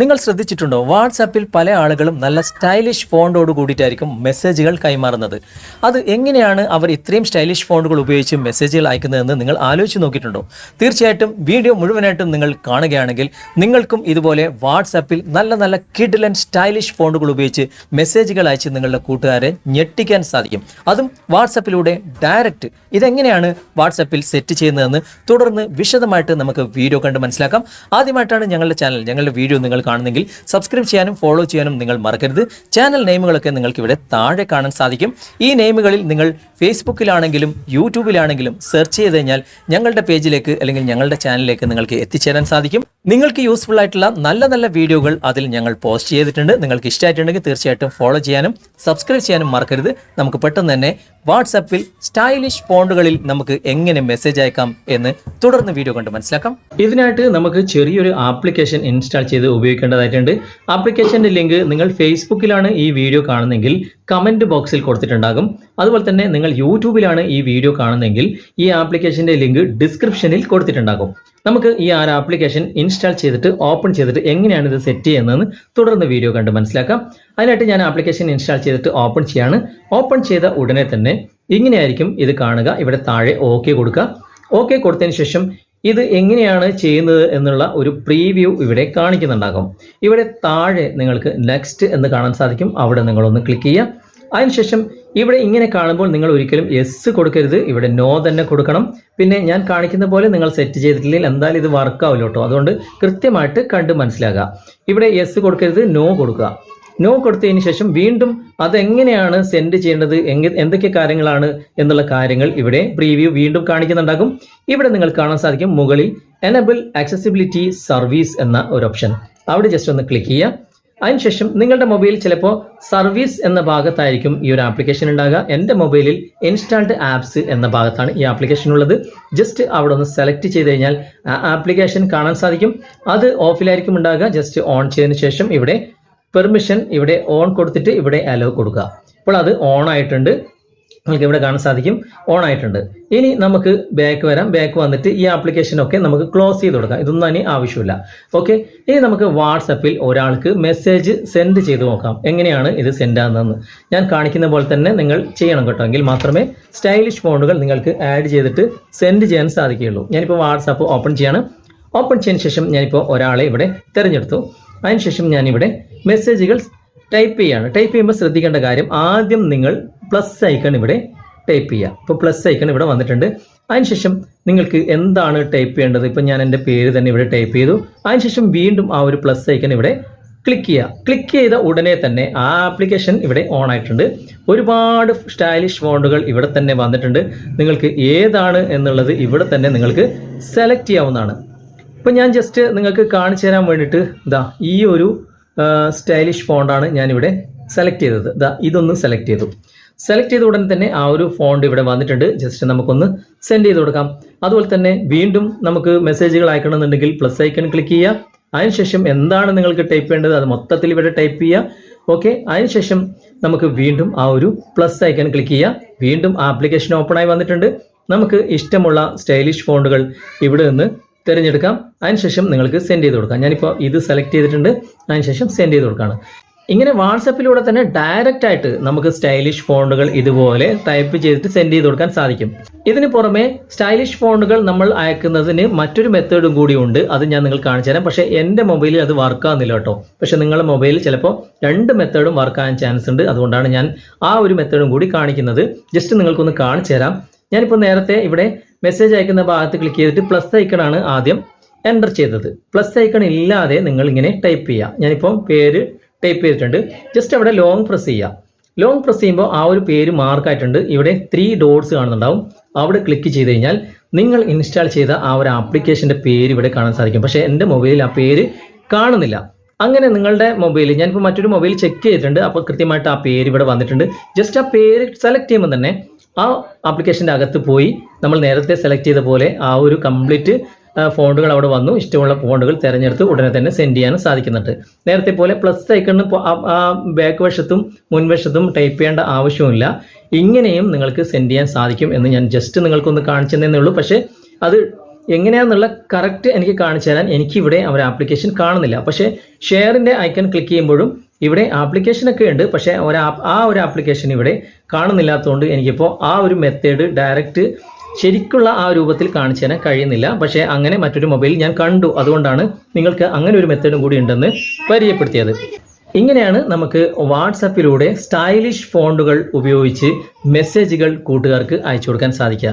നിങ്ങൾ ശ്രദ്ധിച്ചിട്ടുണ്ടോ? വാട്സാപ്പിൽ പല ആളുകളും നല്ല സ്റ്റൈലിഷ് ഫോണ്ടോട് കൂടിയിട്ടായിരിക്കും മെസ്സേജുകൾ കൈമാറുന്നത്. അത് എങ്ങനെയാണ് അവർ ഇത്രയും സ്റ്റൈലിഷ് ഫോണ്ടുകൾ ഉപയോഗിച്ച് മെസ്സേജുകൾ അയക്കുന്നതെന്ന് നിങ്ങൾ ആലോചിച്ച് നോക്കിയിട്ടുണ്ടോ? തീർച്ചയായിട്ടും വീഡിയോ മുഴുവനായിട്ടും നിങ്ങൾ കാണുകയാണെങ്കിൽ നിങ്ങൾക്കും ഇതുപോലെ വാട്സാപ്പിൽ നല്ല നല്ല കിഡിലൻ സ്റ്റൈലിഷ് ഫോണ്ടുകൾ ഉപയോഗിച്ച് മെസ്സേജുകൾ അയച്ച് നിങ്ങളുടെ കൂട്ടുകാരെ ഞെട്ടിക്കാൻ സാധിക്കും. അതും വാട്സാപ്പിലൂടെ ഡയറക്റ്റ്. ഇതെങ്ങനെയാണ് വാട്സാപ്പിൽ സെറ്റ് ചെയ്യുന്നതെന്ന് തുടർന്ന് വിശദമായിട്ട് നമുക്ക് വീഡിയോ കണ്ട് മനസ്സിലാക്കാം. ആദ്യമായിട്ടാണ് ഞങ്ങളുടെ ചാനൽ. ഞങ്ങളുടെ വീഡിയോ നിങ്ങൾ കാണുന്നെങ്കിൽ സബ്സ്ക്രൈബ് ചെയ്യാനും ഫോളോ ചെയ്യാനും നിങ്ങൾ മറക്കരുത്. ചാനൽ നെയിമുകളൊക്കെ നിങ്ങൾക്ക് ഇവിടെ താഴെ കാണാൻ സാധിക്കും. ഈ നെയിമുകളിൽ നിങ്ങൾ ഫേസ്ബുക്കിലാണെങ്കിലും യൂട്യൂബിലാണെങ്കിലും സെർച്ച് ചെയ്ത് കഴിഞ്ഞാൽ ഞങ്ങളുടെ പേജിലേക്ക് അല്ലെങ്കിൽ ഞങ്ങളുടെ ചാനലിലേക്ക് നിങ്ങൾക്ക് എത്തിച്ചേരാൻ സാധിക്കും. നിങ്ങൾക്ക് യൂസ്ഫുൾ ആയിട്ടുള്ള നല്ല നല്ല വീഡിയോകൾ അതിൽ ഞങ്ങൾ പോസ്റ്റ് ചെയ്തിട്ടുണ്ട്. നിങ്ങൾക്ക് ഇഷ്ടമായിട്ടുണ്ടെങ്കിൽ തീർച്ചയായിട്ടും ഫോളോ ചെയ്യാനും സബ്സ്ക്രൈബ് ചെയ്യാനും മറക്കരുത്. നമുക്ക് പെട്ടെന്ന് തന്നെ വാട്സാപ്പിൽ സ്റ്റൈലിഷ് ഫോണ്ടുകളിൽ നമുക്ക് എങ്ങനെ മെസ്സേജ് അയക്കാം എന്ന് തുടർന്ന് വീഡിയോ കണ്ട് മനസ്സിലാക്കാം. ഇതിനായിട്ട് നമുക്ക് ചെറിയൊരു ആപ്ലിക്കേഷൻ ഇൻസ്റ്റാൾ ചെയ്ത് ഉപയോഗിക്കേണ്ടതായിട്ടുണ്ട്. ആപ്ലിക്കേഷന്റെ ലിങ്ക് നിങ്ങൾ ഫേസ്ബുക്കിലാണ് ഈ വീഡിയോ കാണുന്നതെങ്കിൽ കമന്റ് ബോക്സിൽ കൊടുത്തിട്ടുണ്ടാകും. അതുപോലെ തന്നെ നിങ്ങൾ യൂട്യൂബിലാണ് ഈ വീഡിയോ കാണുന്നതെങ്കിൽ ഈ ആപ്ലിക്കേഷന്റെ ലിങ്ക് ഡിസ്ക്രിപ്ഷനിൽ കൊടുത്തിട്ടുണ്ടാകും. നമുക്ക് ഈ ആ ആപ്ലിക്കേഷൻ ഇൻസ്റ്റാൾ ചെയ്തിട്ട് ഓപ്പൺ ചെയ്തിട്ട് എങ്ങനെയാണ് ഇത് സെറ്റ് ചെയ്യുന്നതെന്ന് തുടർന്ന് വീഡിയോ കണ്ട് മനസ്സിലാക്കാം. അതിനായിട്ട് ഞാൻ ആപ്ലിക്കേഷൻ ഇൻസ്റ്റാൾ ചെയ്തിട്ട് ഓപ്പൺ ചെയ്യാണ്. ഓപ്പൺ ചെയ്ത ഉടനെ തന്നെ ഇങ്ങനെയായിരിക്കും ഇത് കാണുക. ഇവിടെ താഴെ ഓക്കെ കൊടുക്കുക. ഓക്കെ കൊടുത്തതിന് ശേഷം ഇത് എങ്ങനെയാണ് ചെയ്യുന്നത് എന്നുള്ള ഒരു പ്രീവ്യൂ ഇവിടെ കാണിക്കുന്നുണ്ടാകും. ഇവിടെ താഴെ നിങ്ങൾക്ക് നെക്സ്റ്റ് എന്ന് കാണാൻ സാധിക്കും. അവിടെ നിങ്ങളൊന്ന് ക്ലിക്ക് ചെയ്യുക. അതിനുശേഷം ഇവിടെ ഇങ്ങനെ കാണുമ്പോൾ നിങ്ങൾ ഒരിക്കലും എസ് കൊടുക്കരുത്. ഇവിടെ നോ തന്നെ കൊടുക്കണം. പിന്നെ ഞാൻ കാണിക്കുന്ന പോലെ നിങ്ങൾ സെറ്റ് ചെയ്തിട്ടില്ലെങ്കിൽ എന്തായാലും ഇത് വർക്കാവില്ല കേട്ടോ. അതുകൊണ്ട് കൃത്യമായിട്ട് കണ്ട് മനസ്സിലാക്കുക. ഇവിടെ എസ് കൊടുക്കരുത് നോ കൊടുക്കുക. നോ കൊടുത്തതിന് ശേഷം വീണ്ടും അതെങ്ങനെയാണ് സെൻഡ് ചെയ്യേണ്ടത്? എന്തൊക്കെ കാര്യങ്ങളാണ് എന്നുള്ള കാര്യങ്ങൾ ഇവിടെ പ്രീവ്യൂ വീണ്ടും കാണിക്കുന്നുണ്ടാകും. ഇവിടെ നിങ്ങൾ കാണാൻ സാധിക്കും മുകളിൽ എനബിൾ ആക്സസിബിലിറ്റി സർവീസ് എന്ന ഒരു ഓപ്ഷൻ അവിടെ ജസ്റ്റ് ഒന്ന് ക്ലിക്ക് ചെയ്യുക. അതിനുശേഷം നിങ്ങളുടെ മൊബൈലിൽ ചിലപ്പോൾ സർവീസ് എന്ന ഭാഗത്തായിരിക്കും ഈ ഒരു ആപ്ലിക്കേഷൻ ഉണ്ടാകുക. എന്റെ മൊബൈലിൽ ഇൻസ്റ്റാൾഡ് ആപ്സ് എന്ന ഭാഗത്താണ് ഈ ആപ്ലിക്കേഷൻ ഉള്ളത്. ജസ്റ്റ് അവിടെ ഒന്ന് സെലക്ട് ചെയ്ത് കഴിഞ്ഞാൽ ആപ്ലിക്കേഷൻ കാണാൻ സാധിക്കും. അത് ഓഫിലായിരിക്കും ഉണ്ടാകുക. ജസ്റ്റ് ഓൺ ചെയ്തതിന് ശേഷം ഇവിടെ പെർമിഷൻ ഇവിടെ ഓൺ കൊടുത്തിട്ട് ഇവിടെ അലോ കൊടുക്കുക. ഇപ്പോൾ അത് ഓൺ ആയിട്ടുണ്ട്. നിങ്ങൾക്ക് ഇവിടെ കാണാൻ സാധിക്കും. ഓൺ ആയിട്ടുണ്ട്. ഇനി നമുക്ക് ബാക്ക് വരാം. ബാക്ക് വന്നിട്ട് ഈ ആപ്ലിക്കേഷനൊക്കെ നമുക്ക് ക്ലോസ് ചെയ്ത് കൊടുക്കാം. ഇതൊന്നും തന്നെ ആവശ്യമില്ല. ഓക്കെ ഇനി നമുക്ക് വാട്സപ്പിൽ ഒരാൾക്ക് മെസ്സേജ് സെൻഡ് ചെയ്ത് നോക്കാം. എങ്ങനെയാണ് ഇത് സെൻഡ് ആകുന്നതെന്ന്. ഞാൻ കാണിക്കുന്ന പോലെ തന്നെ നിങ്ങൾ ചെയ്യണം കേട്ടോ. എങ്കിൽ മാത്രമേ സ്റ്റൈലിഷ് ഫോണുകൾ നിങ്ങൾക്ക് ആഡ് ചെയ്തിട്ട് സെൻഡ് ചെയ്യാൻ സാധിക്കുകയുള്ളൂ. ഞാനിപ്പോൾ വാട്സാപ്പ് ഓപ്പൺ ചെയ്യാണ്. ഓപ്പൺ ചെയ്തതിന് ശേഷം ഞാനിപ്പോൾ ഒരാളെ ഇവിടെ തിരഞ്ഞെടുത്തു. അതിനുശേഷം ഞാനിവിടെ മെസ്സേജുകൾ ടൈപ്പ് ചെയ്യാണ് ടൈപ്പ് ചെയ്യുമ്പോൾ ശ്രദ്ധിക്കേണ്ട കാര്യം ആദ്യം നിങ്ങൾ പ്ലസ് ഐക്കൺ ഇവിടെ ടൈപ്പ് ചെയ്യുക. ഇപ്പോൾ പ്ലസ് ഐക്കൺ ഇവിടെ വന്നിട്ടുണ്ട്. അതിനുശേഷം നിങ്ങൾക്ക് എന്താണ് ടൈപ്പ് ചെയ്യേണ്ടത്? ഇപ്പം ഞാൻ എന്റെ പേര് തന്നെ ഇവിടെ ടൈപ്പ് ചെയ്തു. അതിനുശേഷം വീണ്ടും ആ ഒരു പ്ലസ് ഐക്കൺ ഇവിടെ ക്ലിക്ക് ചെയ്യുക. ക്ലിക്ക് ചെയ്ത ഉടനെ തന്നെ ആ ആപ്ലിക്കേഷൻ ഇവിടെ ഓൺ ആയിട്ടുണ്ട്. ഒരുപാട് സ്റ്റൈലിഷ് ഫോണ്ടുകൾ ഇവിടെ തന്നെ വന്നിട്ടുണ്ട്. നിങ്ങൾക്ക് ഏതാണ് എന്നുള്ളത് ഇവിടെ തന്നെ നിങ്ങൾക്ക് സെലക്ട് ചെയ്യാവുന്നതാണ്. ഇപ്പം ഞാൻ ജസ്റ്റ് നിങ്ങൾക്ക് കാണിച്ചു തരാൻ വേണ്ടിയിട്ട് ഇതാ ഈ ഒരു സ്റ്റൈലിഷ് ഫോണ്ടാണ് ഞാനിവിടെ സെലക്ട് ചെയ്തത്. ദാ ഇതൊന്ന് സെലക്ട് ചെയ്തു. സെലക്ട് ചെയ്ത ഉടൻ തന്നെ ആ ഒരു ഫോണ്ട് ഇവിടെ വന്നിട്ടുണ്ട്. ജസ്റ്റ് നമുക്കൊന്ന് സെൻഡ് ചെയ്ത് കൊടുക്കാം. അതുപോലെ തന്നെ വീണ്ടും നമുക്ക് മെസ്സേജുകൾ അയക്കണമെന്നുണ്ടെങ്കിൽ പ്ലസ് ഐക്കൺ ക്ലിക്ക് ചെയ്യുക. അതിനുശേഷം എന്താണ് നിങ്ങൾക്ക് ടൈപ്പ് ചെയ്യേണ്ടത്? അത് മൊത്തത്തിൽ ഇവിടെ ടൈപ്പ് ചെയ്യുക. ഓക്കെ അതിനുശേഷം നമുക്ക് വീണ്ടും ആ ഒരു പ്ലസ് ഐക്കൺ ക്ലിക്ക് ചെയ്യുക. വീണ്ടും ആപ്ലിക്കേഷൻ ഓപ്പൺ ആയി വന്നിട്ടുണ്ട്. നമുക്ക് ഇഷ്ടമുള്ള സ്റ്റൈലിഷ് ഫോണ്ടുകൾ ഇവിടെ നിന്ന് തിരഞ്ഞെടുക്കാം. അതിനുശേഷം നിങ്ങൾക്ക് സെൻഡ് ചെയ്ത് കൊടുക്കാം. ഞാനിപ്പോൾ ഇത് സെലക്ട് ചെയ്തിട്ടുണ്ട്. അതിനുശേഷം സെൻഡ് ചെയ്ത് കൊടുക്കുകയാണ്. ഇങ്ങനെ വാട്സപ്പിലൂടെ തന്നെ ഡയറക്റ്റ് ആയിട്ട് നമുക്ക് സ്റ്റൈലിഷ് ഫോണ്ടുകൾ ഇതുപോലെ ടൈപ്പ് ചെയ്തിട്ട് സെൻഡ് ചെയ്ത് കൊടുക്കാൻ സാധിക്കും. ഇതിന് പുറമെ സ്റ്റൈലിഷ് ഫോണ്ടുകൾ നമ്മൾ അയക്കുന്നതിന് മറ്റൊരു മെത്തേഡും കൂടി ഉണ്ട്. അത് ഞാൻ നിങ്ങൾ കാണിച്ചു തരാം. പക്ഷേ എന്റെ മൊബൈലിൽ അത് വർക്ക് ആവുന്നില്ല കേട്ടോ. പക്ഷേ നിങ്ങളുടെ മൊബൈലിൽ ചിലപ്പോൾ രണ്ട് മെത്തേഡും വർക്ക് ആകാൻ ചാൻസ് ഉണ്ട്. അതുകൊണ്ടാണ് ഞാൻ ആ ഒരു മെത്തേഡും കൂടി കാണിക്കുന്നത്. ജസ്റ്റ് നിങ്ങൾക്കൊന്ന് കാണിച്ചു തരാം. ഞാനിപ്പോൾ നേരത്തെ ഇവിടെ മെസ്സേജ് അയക്കുന്ന ഭാഗത്ത് ക്ലിക്ക് ചെയ്തിട്ട് പ്ലസ് ഐക്കണാണ് ആദ്യം എന്റർ ചെയ്തത്. പ്ലസ് ഐക്കൺ ഇല്ലാതെ നിങ്ങൾ ഇങ്ങനെ ടൈപ്പ് ചെയ്യുക ഞാനിപ്പോൾ പേര് ടൈപ്പ് ചെയ്തിട്ടുണ്ട്. ജസ്റ്റ് അവിടെ ലോങ് പ്രസ് ചെയ്യുക ലോങ് പ്രസ് ചെയ്യുമ്പോൾ ആ ഒരു പേര് മാർക്കായിട്ടുണ്ട് ഇവിടെ ത്രീ ഡോട്ട്സ് കാണുന്നുണ്ടാവും. അവിടെ ക്ലിക്ക് ചെയ്ത് കഴിഞ്ഞാൽ നിങ്ങൾ ഇൻസ്റ്റാൾ ചെയ്ത ആ ഒരു ആപ്ലിക്കേഷന്റെ പേര് ഇവിടെ കാണാൻ സാധിക്കും. പക്ഷേ എന്റെ മൊബൈലിൽ ആ പേര് കാണുന്നില്ല. അങ്ങനെ നിങ്ങളുടെ മൊബൈലിൽ ഞാനിപ്പോൾ മറ്റൊരു മൊബൈൽ ചെക്ക് ചെയ്തിട്ടുണ്ട്. അപ്പോൾ കൃത്യമായിട്ട് ആ പേര് ഇവിടെ വന്നിട്ടുണ്ട്. ജസ്റ്റ് ആ പേര് സെലക്ട് ചെയ്യുമ്പോൾ തന്നെ ആ ആപ്ലിക്കേഷന്റെ അകത്ത് പോയി നമ്മൾ നേരത്തെ സെലക്ട് ചെയ്ത പോലെ ആ ഒരു കംപ്ലീറ്റ് ഫോണ്ടുകൾ അവിടെ വന്നു. ഇഷ്ടമുള്ള ഫോണ്ടുകൾ തിരഞ്ഞെടുത്ത് ഉടനെ തന്നെ സെൻഡ് ചെയ്യാനും സാധിക്കുന്നുണ്ട്. നേരത്തെ പോലെ പ്ലസ് ഐക്കണിന് ബാക്ക് വശത്തും മുൻവശത്തും ടൈപ്പ് ചെയ്യേണ്ട ആവശ്യമില്ല ഇങ്ങനെയും നിങ്ങൾക്ക് സെൻഡ് ചെയ്യാൻ സാധിക്കും എന്ന് ഞാൻ ജസ്റ്റ് നിങ്ങൾക്കൊന്ന് കാണിച്ചു തന്നേ ഉള്ളൂ. പക്ഷേ അത് എങ്ങനെയാണെന്നുള്ള കറക്റ്റ് എനിക്ക് കാണിച്ചു തരാൻ എനിക്കിവിടെ ഒരു ആപ്ലിക്കേഷൻ കാണുന്നില്ല. പക്ഷേ ഷെയറിന്റെ ഐക്കൺ ക്ലിക്ക് ചെയ്യുമ്പോഴും ഇവിടെ ആപ്ലിക്കേഷൻ ഒക്കെ ഉണ്ട് പക്ഷേ ഒരു ആ ഒരു ആപ്ലിക്കേഷൻ ഇവിടെ കാണുന്നില്ലാത്തതുകൊണ്ട് എനിക്കിപ്പോൾ ആ ഒരു മെത്തേഡ് ഡയറക്റ്റ് ശരിക്കുള്ള ആ രൂപത്തിൽ കാണിച്ചു തരാൻ കഴിയുന്നില്ല. പക്ഷേ അങ്ങനെ മറ്റൊരു മൊബൈൽ ഞാൻ കണ്ടു. അതുകൊണ്ടാണ് നിങ്ങൾക്ക് അങ്ങനെ ഒരു മെത്തേഡും കൂടി ഉണ്ടെന്ന് പരിചയപ്പെടുത്തിയത്. ഇങ്ങനെയാണ് നമുക്ക് വാട്സപ്പിലൂടെ സ്റ്റൈലിഷ് ഫോണ്ടുകൾ ഉപയോഗിച്ച് മെസ്സേജുകൾ കൂട്ടുകാർക്ക് അയച്ചു കൊടുക്കാൻ സാധിക്കുക.